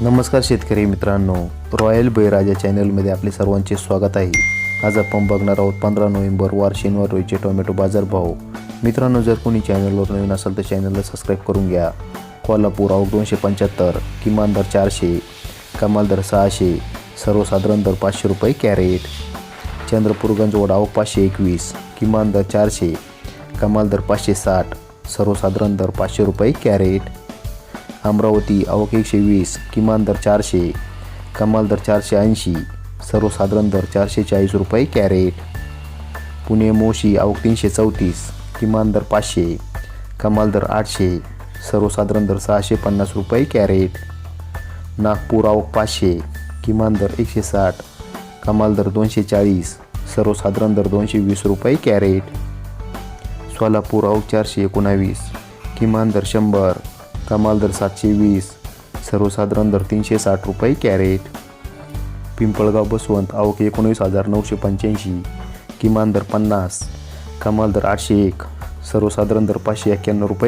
नमस्कार शेतकरी मित्रांनो. रॉयल बैराजा चॅनलमध्ये आपले सर्वांचे स्वागत आहे. आज आपण बघणार आहोत पंधरा नोव्हेंबर वार शनिवार रोजचे टोमॅटो बाजारभाव मित्रांनो जर कोणी चॅनलवर नवीन असेल तर चॅनलला सबस्क्राईब करून घ्या. कोल्हापूर आवक दोनशे पंच्याहत्तर किमान दर चारशे कमाल दर सहाशे सर्वसाधारण दर पाचशे रुपये कॅरेट. चंद्रपूर गंजवड आवक पाचशे एकवीस किमान दर चारशे कमाल दर पाचशे साठ सर्वसाधारण दर पाचशे रुपये कॅरेट. अमरावती आवक एकशे वीस किमान दर चारशे कमाल दर चारशे ऐंशी सर्वसाधारण दर चारशे चाळीस रुपये कॅरेट. पुणे मोशी आवक तीनशे चौतीस किमान दर पाचशे कमाल दर आठशे सर्वसाधारण दर सहाशे पन्नास रुपये कॅरेट. नागपूर आवक पाचशे किमान दर एकशे साठ कमाल दर दोनशे चाळीस सर्वसाधारण दर दोनशे वीस रुपये कॅरेट. सोलापूर आवक चारशे एकोणावीस किमान दर शंभर कमाल दर सातशे वीस सर्वसाधारण दर तीनशे साठ रुपये कॅरेट. पिंपळगाव बसवंत आवक एकोणीस हजार नऊशे पंच्याऐंशी किमान दर पन्नास कमाल दर आठशे एक सर्वसाधारण दर पाचशे एक्क्याण्णव रुपये